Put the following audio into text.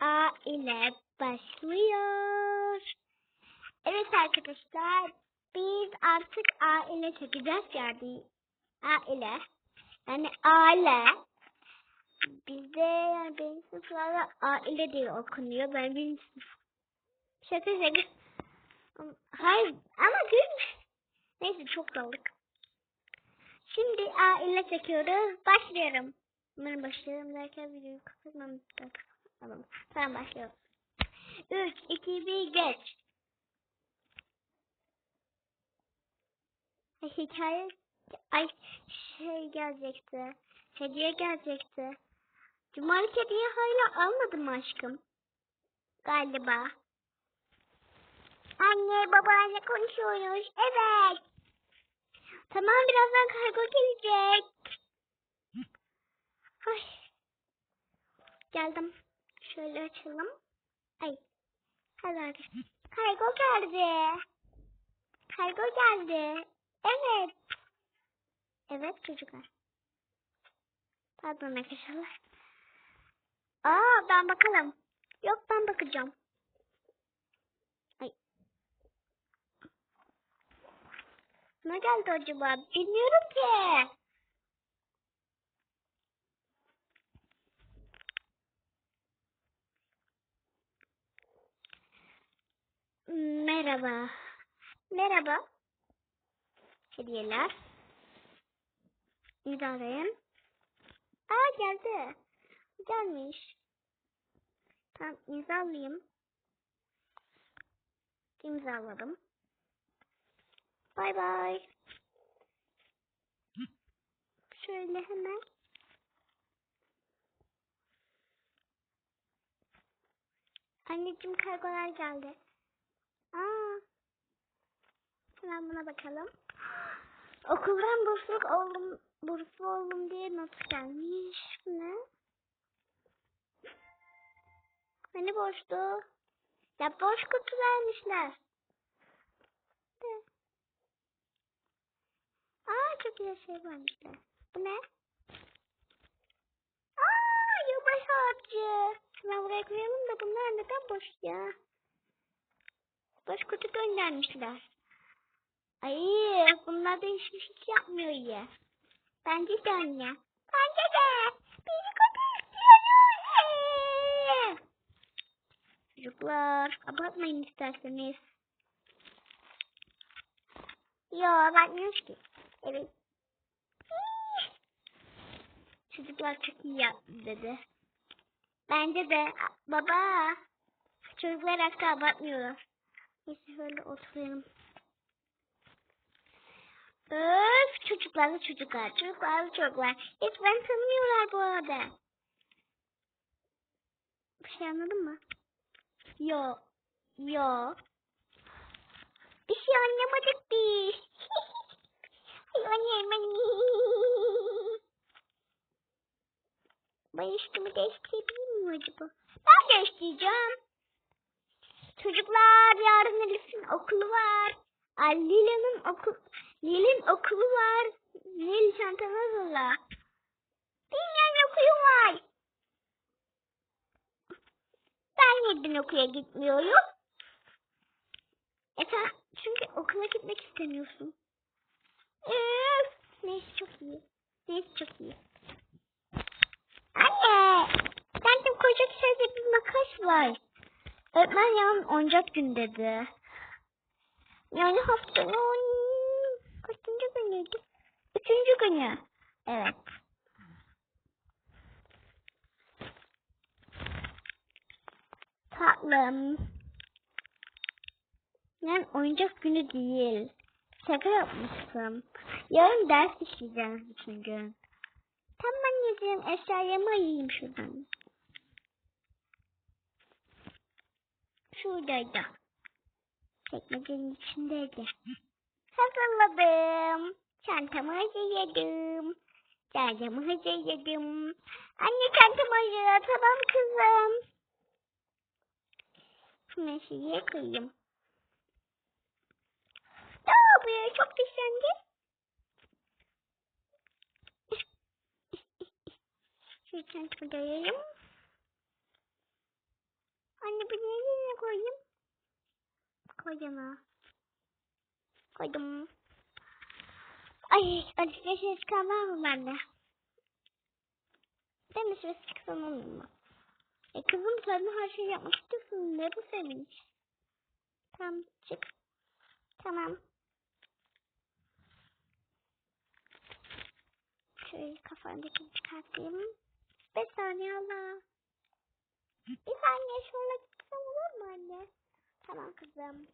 A ile başlıyor. Evet arkadaşlar biz artık A ile çekeceğiz yani A ile yani A ile bizde yani benim sınıflarda A ile diye okunuyor. Ben birinci sınıf. Şaka şaka. Hayır ama gülme. Neyse çok daldık. Şimdi A ile çekiyoruz. Başlıyorum. Umarım başlıyorum derken videoyu kapatmam lazım. Tamam. Tamam başlıyorum. 3, 2, 1 geç. Ay, hikaye ay şey gelecekti. Hediye gelecekti. Cumartesi hediye hala almadım aşkım? Galiba. Anne babayla konuşuyoruz. Evet. Tamam birazdan kargo gelecek. Ay. Geldim. Şöyle açalım. Ay. Hadi Kargo geldi. Kargo geldi. Evet. Evet çocuklar. Pardon arkadaşlar. Aa ben bakalım. Yok ben bakacağım. Ay. Ne geldi acaba? Bilmiyorum ki. Merhaba. Merhaba. Hediyeler. İmzalayın. Aa geldi. Gelmiş. Tamam imzalayayım. İmzaladım. Bay bay. Şöyle hemen. Anneciğim kargolar geldi. Aa. Buna bakalım. Okuldan bursluluk oldum, burslu oldum diye not gelmiş. Bu Ne? Hani boştu? Ya boş kutu vermişler. De. Aa çok güzel şey vermişler. Bu ne? Aa yılbaşı harcı. Hemen buraya koyalım da bunlar neden boş ya? Boş kutu göndermişler. Ay bunlar da hiçbir şey yapmıyor ya. Bence de anne. Bence de. Beni kutu istiyorum. Çocuklar abartmayın isterseniz. Yo abartmıyoruz ki. Evet. Çocuklar çok iyi yaptı dedi. Bence de baba. Çocuklar asla abartmıyorlar. Neyse şöyle oturalım. Öf çocuklarla çocuklar, çocuklarla çocuklar. Hiç ben tanımıyorlar bu arada. Bir şey anladın mı? Yo, yo. Bir şey anlamadık biz. Ay anlamadım. Ben üstümü değiştirebilir miyim acaba? Ben değiştireceğim. Çocuklar yarın Elif'in okulu var. Lila'nın okul Nil'in okulu var. Nil çantanı hazırla. Bilmeyen okulu var. Ben neden okula gitmiyorum? E sen çünkü okula gitmek istemiyorsun. Üf, neyse çok iyi. Neyse çok iyi. Anne, bende koca sözde bir makas var. Öğretmen yarın oyuncak gün dedi. Yani haftanın günüydü? Üçüncü günü. Evet. Tatlım. Yani oyuncak günü değil. Şaka yapmıştım. Yarın ders işleyeceğiz bütün gün. Tamam anneciğim eşyalarımı ayırayım şuradan. Şuradaydı. Çekmecenin içindeydi hazırladım. Çantamı hazırladım. Çantamı hazırladım. Anne çantamı hazırla tamam kızım. Şunu şuraya koyayım. Ne yapıyor? Çok güzeldi. Şu çantamı dayayım. Anne bunu yerine koyayım. Koyacağım. Koydum. Ay alışverişe çıkan var mı bende? Ben alışverişe çıksam olur mu? E kızım sen de her şeyi yapmak. Ne bu sevinç? Tamam çık. Tamam. Şöyle kafandakini çıkartayım. Bir saniye Allah. Bir saniye şöyle gitsem olur mu anne? Tamam kızım.